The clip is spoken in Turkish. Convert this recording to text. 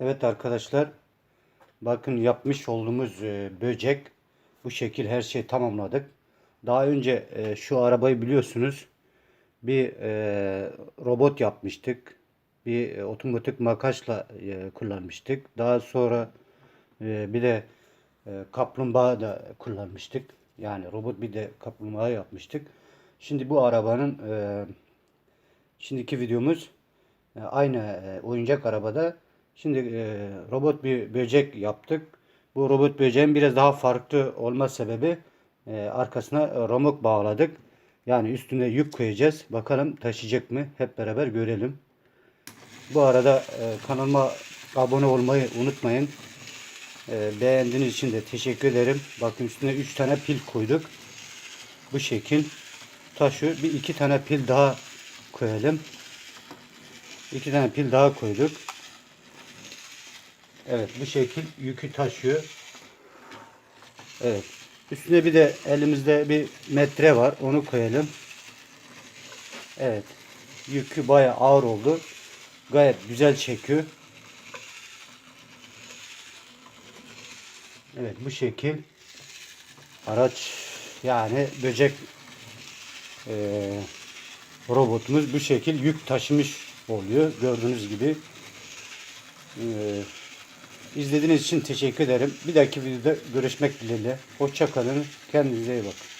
Evet arkadaşlar bakın yapmış olduğumuz e, böcek bu şekil her şeyi tamamladık. Daha önce e, şu arabayı biliyorsunuz bir e, robot yapmıştık. Bir otomatik makasla kullanmıştık. Daha sonra bir de kaplumbağa da kullanmıştık. Yani robot bir de kaplumbağa yapmıştık. Şimdi bu arabanın şimdiki videomuz aynı oyuncak arabada. Şimdi e, robot bir böcek yaptık. Bu robot böceğin biraz daha farklı olma sebebi e, arkasına romok bağladık. Yani üstüne yük koyacağız. Bakalım taşıyacak mı? Hep beraber görelim. Bu arada e, kanalıma abone olmayı unutmayın. E, beğendiğiniz için de teşekkür ederim. Bakın üstüne 3 tane pil koyduk. Bu şekil taşıyor. Bir iki tane pil daha koyalım. İki tane pil daha koyduk. Evet bu şekil yükü taşıyor. Evet. Üstüne bir de elimizde bir metre var. Onu koyalım. Evet. Yükü bayağı ağır oldu. Gayet güzel çekiyor. Evet bu şekil araç yani böcek eee, robotumuz bu şekil yük taşımış oluyor. Gördüğünüz gibi. Eee İzlediğiniz için teşekkür ederim. Bir dahaki videoda görüşmek dileğiyle. Hoşça kalın. Kendinize iyi bakın.